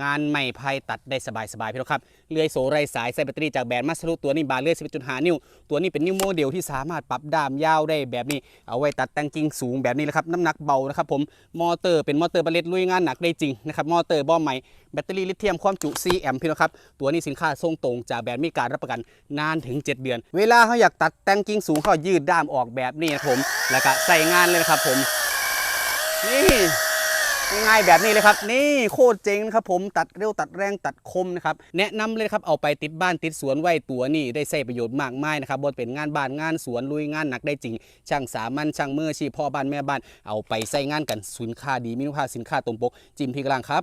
งานใหม่ไพ่ตัดได้สบายๆพี่น้องครับเลื่อยโสไรสายใส่แบตเตอรี่จากแบรนด์มาสรุตัวนี้บาเลื่อย11.5 นิ้ว ตัวนี้เป็นนิ้วโมเดลที่สามารถปรับด้ามยาวได้แบบนี้ เอาไว้ตัดแต่งกิ่งสูงแบบนี้แหละครับน้ำหนักเบานะครับผมมอเตอร์เป็นมอเตอร์บรรเลตลุยงานหนักได้จริงนะครับมอเตอร์บ้อใหม่แบตเตอรี่ลิเธียมความจุ 4 แอมป์พี่น้องครับตัวนี้สินค้าส่งตรงจากแบรนด์มีการรับประกันนานถึง 7 เดือน เวลาเขาอยากตัดแต่งกิ่งสูงเขายืดด้ามออกแบบนี้นะครับผมแล้วก็ใส่งานเลยนะครับผมนี่ ง่ายแบบนี้เลยครับนี่โคตรเจ๋งนะครับผมตัดเร็วตัดแรงตัดคมนะครับแนะนำเลยครับเอาไปติดบ้านติดสวนไว้ตัวนี่ได้ใช้ประโยชน์มากมายนะครับบนเป็นงานบ้านงานสวนลุยงานหนักได้จริง ช่างสามัญช่างมืออชีพพ่อบ้านแม่บ้านเอาไปใช้งานกันสินค้าดีมีคุณภาพสินค้าตรงปกจิ้มที่กลางครับ